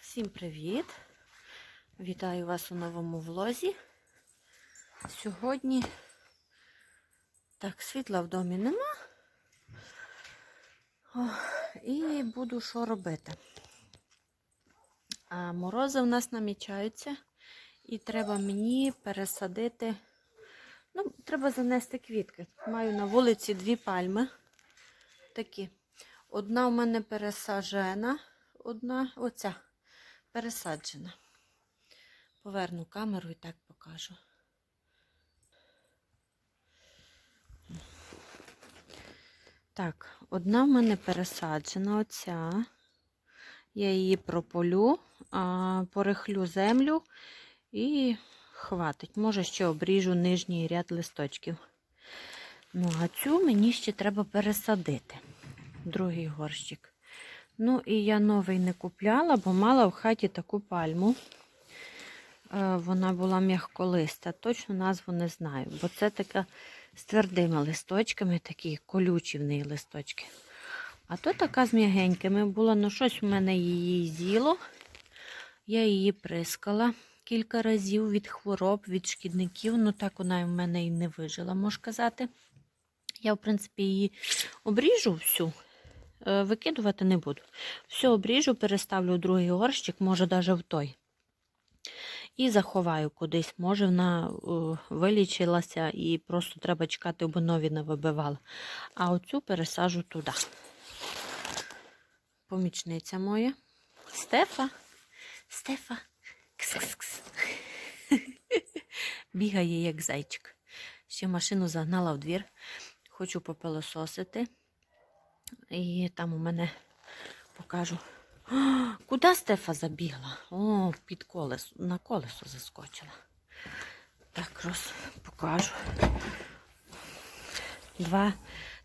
всім привіт! Вітаю вас у новому влозі. Сьогодні так, світла в домі нема. О, і буду що робити. А морози у нас намічаються, і треба мені пересадити. Ну, треба занести квітки. Маю на вулиці дві пальми. Такі. Одна у мене пересаджена, одна оця пересаджена. Поверну камеру і так покажу. Так, одна в мене пересаджена, оця. Я її прополю, порихлю землю і хватить. Може, ще обріжу нижній ряд листочків. Ну, а цю мені ще треба пересадити. Другий горщик. Ну, і я новий не купляла, бо мала в хаті таку пальму. Е, Вона була м'ягколиста. Точно назву не знаю, бо це така з твердими листочками, такі колючі в неї листочки. А то така з м'ягенькими була, ну щось у мене її з'їло. Я її прискала кілька разів від хвороб, від шкідників. Ну так вона в мене і не вижила, можна казати. Я, в принципі, її обріжу всю, викидувати не буду. Все обріжу, переставлю в другий горщик, може навіть в той. І заховаю кудись. Може, вона вилічилася і просто треба чекати, бо нові не вибивала. А оцю пересажу туди. Помічниця моя. Стефа. Стефа. Кс-кс-кс. Бігає, як зайчик. Ще машину загнала в двір. Хочу попилососити. І там у мене покажу. А, Куди Стефа забігла? О, під колесо, на колесо заскочила. Так, роз покажу. Два,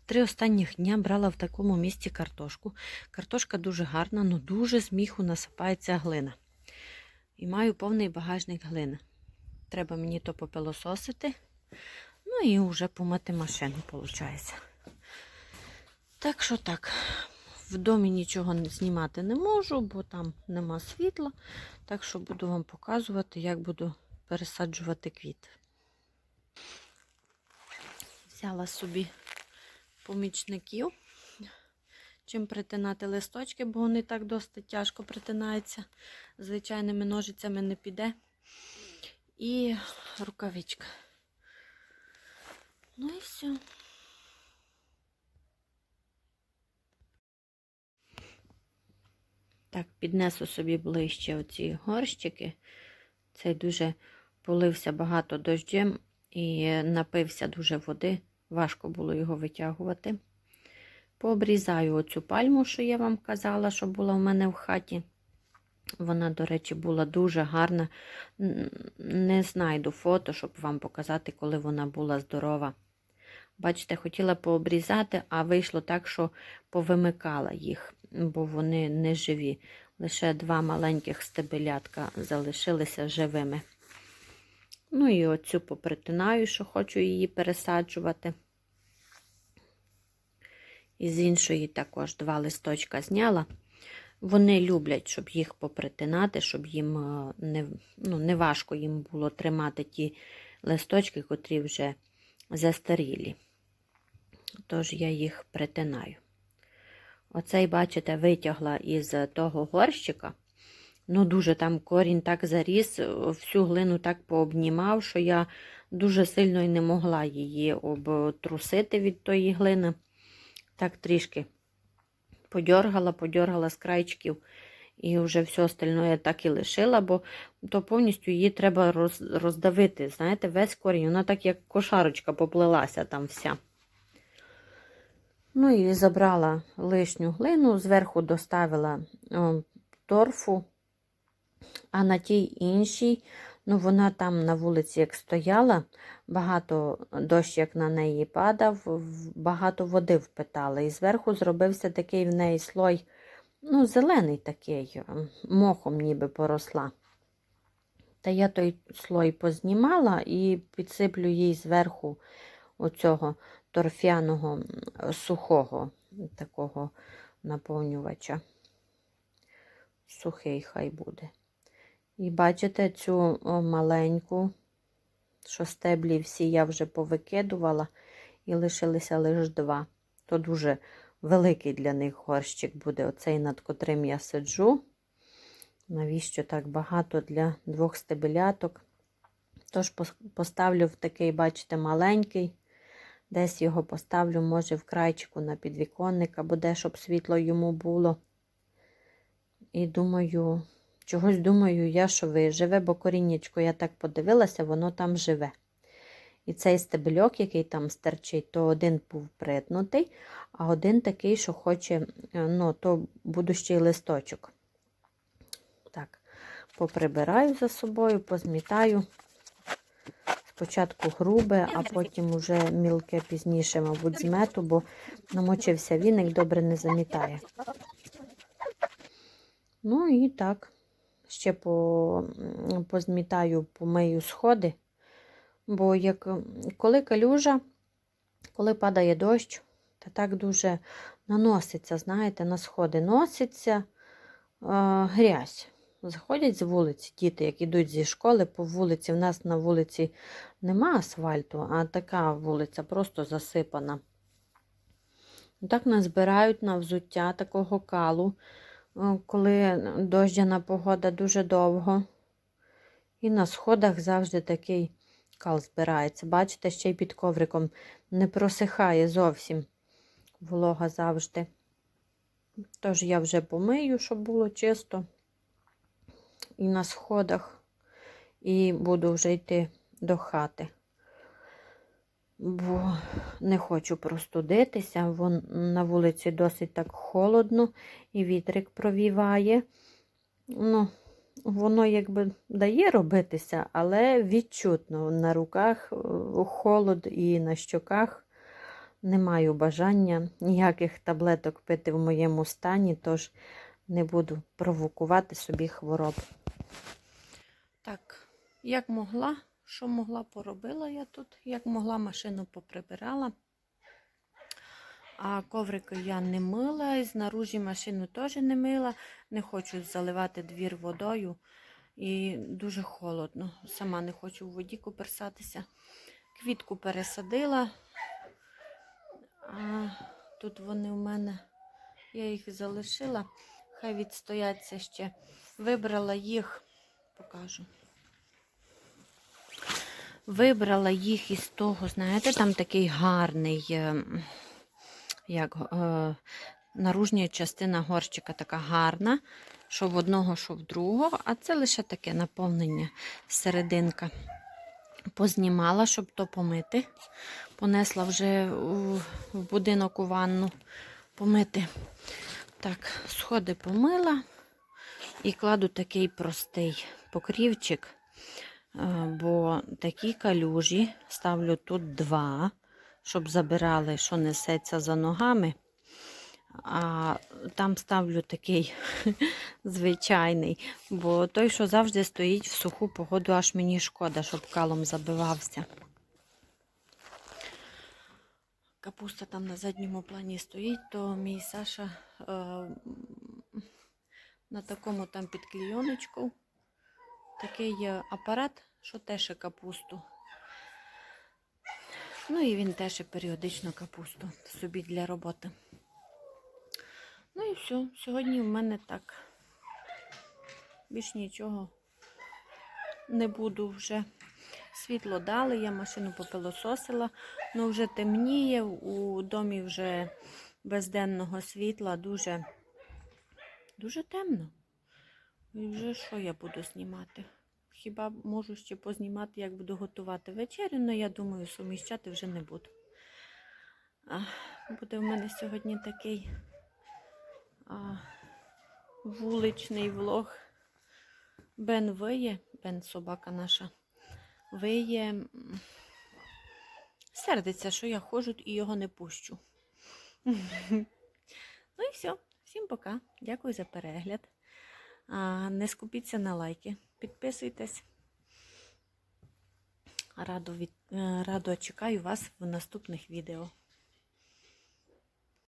три останніх дня брала в такому місці картошку. Картошка дуже гарна, але дуже з міху насипається глина. І маю повний багажник глини. Треба мені то попилососити. Ну і вже помити машину, виходить. Так що так, в домі нічого знімати не можу, бо там нема світла. Так що буду вам показувати, як буду пересаджувати квіти. Взяла собі помічників, чим притинати листочки, бо вони так досить тяжко притинаються. Звичайними ножицями не піде. І рукавичка. Ну і все. Так, піднесу собі ближче оці горщики. Цей дуже полився багато дощем і напився дуже води. Важко було його витягувати. Пообрізаю оцю пальму, що я вам казала, що була в мене в хаті. Вона, до речі, була дуже гарна. Не знайду фото, щоб вам показати, коли вона була здорова. Бачите, хотіла пообрізати, а вийшло так, що повимикала їх, бо вони не живі. Лише два маленьких стебелятка залишилися живими. Ну і оцю попритинаю, що хочу її пересаджувати. І з іншої також два листочка зняла. Вони люблять, щоб їх попритинати, щоб їм не ну, не важко їм було тримати ті листочки, котрі вже застарілі. Тож я їх притинаю. Оцей, бачите, витягла із того горщика. Ну, дуже там корінь так заріс, всю глину так пообнімав, що я дуже сильно і не могла її обтрусити від тої глини. Так трішки подьоргала, подьоргала з крайчиків, і вже все остальне так і лишила, бо то повністю її треба роз, роздавити. Знаєте, весь корінь, вона так як кошарочка поплилася там вся. Ну і забрала лишню глину, зверху доставила торфу, а на тій іншій, ну вона там на вулиці як стояла, багато дощ як на неї падав, багато води впитала. І зверху зробився такий в неї слой, ну, зелений такий, мохом ніби поросла. Та я той слой познімала і підсиплю їй зверху оцього торфяного сухого такого наповнювача. сухий хай буде. І бачите цю маленьку, що стеблі всі я вже повикидувала, і лишилися лише два. То дуже великий для них горщик буде, оцей, над котрим я сиджу. Навіщо так багато для двох стебеляток? Тож поставлю в такий, бачите, маленький. Десь його поставлю, може, в крайчику на підвіконник, або де, щоб світло йому було. І думаю, чогось думаю я, що виживе, бо коріннячко, я так подивилася, воно там живе. І цей стебельок, який там стерчить, то один був притнутий, а один такий, що хоче, е, ну, то будущий листочок. Так, поприбираю за собою, позмітаю. Спочатку грубе, а потім уже мілке пізніше, мабуть, змету, бо намочився віник, добре не замітає. Ну і так, ще по, позмітаю, помию сходи. Бо як коли калюжа, коли падає дощ, то так дуже наноситься, знаєте, на сходи носиться е, грязь. Заходять з вулиці діти, як ідуть зі школи по вулиці. У нас на вулиці нема асфальту, а така вулиця просто засипана. Так назбирають на взуття такого калу, коли дощяна погода дуже довго. І на сходах завжди такий кал збирається. Бачите, ще й під ковриком не просихає зовсім волога завжди. Тож я вже помию, щоб було чисто і на сходах, і буду вже йти до хати. Бо не хочу простудитися, вон на вулиці досить так холодно, і вітрик провіває. Ну, воно якби дає робитися, але відчутно на руках е, холод і на щоках. Не маю бажання ніяких таблеток пити в моєму стані, тож не буду провокувати собі хвороб. Так, як могла, що могла, поробила я тут, як могла, машину поприбирала. А коврики я не мила, і знаружі машину теж не мила. Не хочу заливати двір водою. І дуже холодно. Сама не хочу в воді куперсатися. Квітку пересадила. А тут вони у мене, я їх залишила. Хай відстояться ще. Вибрала їх, покажу. Вибрала їх із того, знаєте, там такий гарний, ем, як е, наружня частина горщика така гарна, що в одного, що в другого, а це лише таке наповнення серединка. Познімала, щоб то помити. Понесла вже в будинок у ванну помити. Так, сходи помила і кладу такий простий покрівчик, е, бо такі калюжі ставлю тут два, щоб забирали, що несеться за ногами. А там ставлю такий звичайний, бо той, що завжди стоїть в суху погоду, аж мені шкода, щоб калом забивався. Капуста там на задньому плані стоїть, то мій Саша е, на такому там під клійоночку такий е, апарат, що теж капусту. Ну і він теж періодично капусту собі для роботи. Ну і все. Сьогодні в мене так. Більш нічого не буду вже. Світло дали, я машину попилососила, ну вже темніє, у домі вже безденного світла дуже, дуже темно. І вже що я буду знімати? Хіба можу ще познімати, як буду готувати вечерю, але я думаю, суміщати вже не буду. А, буде в мене сьогодні такий а, вуличний влог. Бен виє, Бен собака наша, виє, сердиться, що я ходжу і його не пущу. Ну і все. Всім пока. Дякую за перегляд. Не скупіться на лайки. Підписуйтесь. Радо, від... е, чекаю вас в наступних відео.